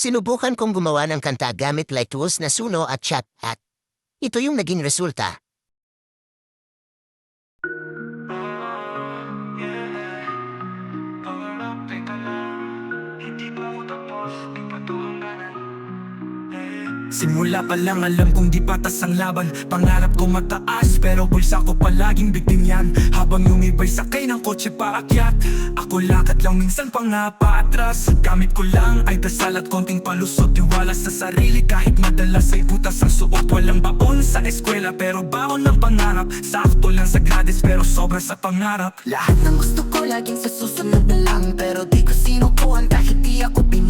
Sinubukan kong gumawa ng kanta gamit like tools na Suno at Chat at ito yung naging resulta. Simula pa lang alam kong di patas ang laban. Pangarap ko mataas pero bulsa ko palaging bigting yan. Habang lumibay sakay ng kotse paakyat Ako lakad lang minsan pa nga paatras Gamit ko lang ay dasal at konting palusot. Tiwala sa sarili kahit madalas ay butas ang suot. Walang baon sa eskwela pero baon ng pangarap. Sakto lang sa grades pero sobra sa pangarap. Lahat ng gusto ko laging sa susunod na lang Pero di ko sinukuhan kahit di ako pinili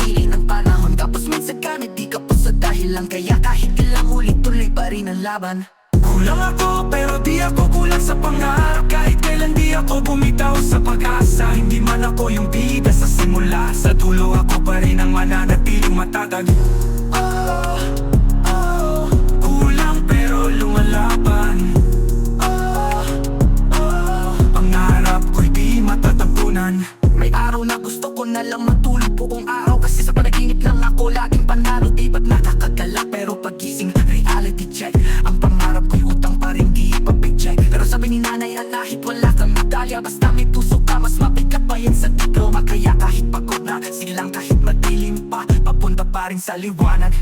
lang Kaya kahit ilang ulit tuloy pa rin ang laban. Kulang ako pero di ako kulang sa pangarap. Kahit kailan di ako bumitaw sa pag-asa Hindi man ako yung bida sa simula. Sa dulo ako pa rin ang mananatiling matatag. Oh, oh, pero lumalaban. Oh, oh, pangarap ko'y di matatapunan mas mabigat pa yan sa diploma Kaya kahit pagod na silang kahit madilim pa Papunta pa rin sa liwanag.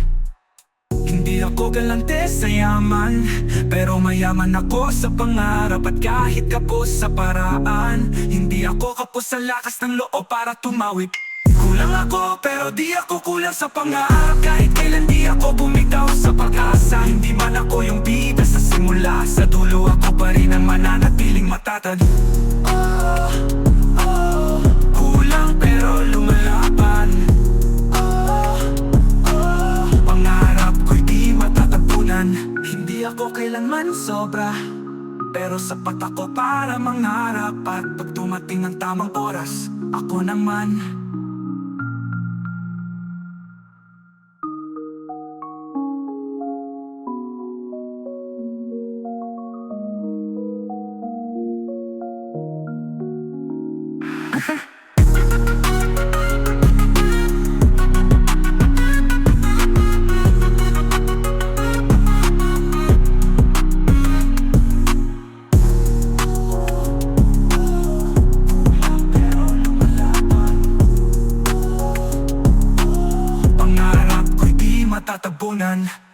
Hindi ako galante sa yaman Pero mayaman ako sa pangarap At kahit kapos sa paraan Hindi ako kapos sa lakas ng loob para tumawid Kulang ako pero di ako kulang sa pangarap. Kahit kailan di ako bumitaw sa pag-asa Hindi man ako yung bida sa simula. Sa dulo ako pa rin ang mananatiling matatag. Oh, Ako kailanman sobra. Pero sapat ako para mangarap At pag dumating ang tamang oras Ako naman matatabunan.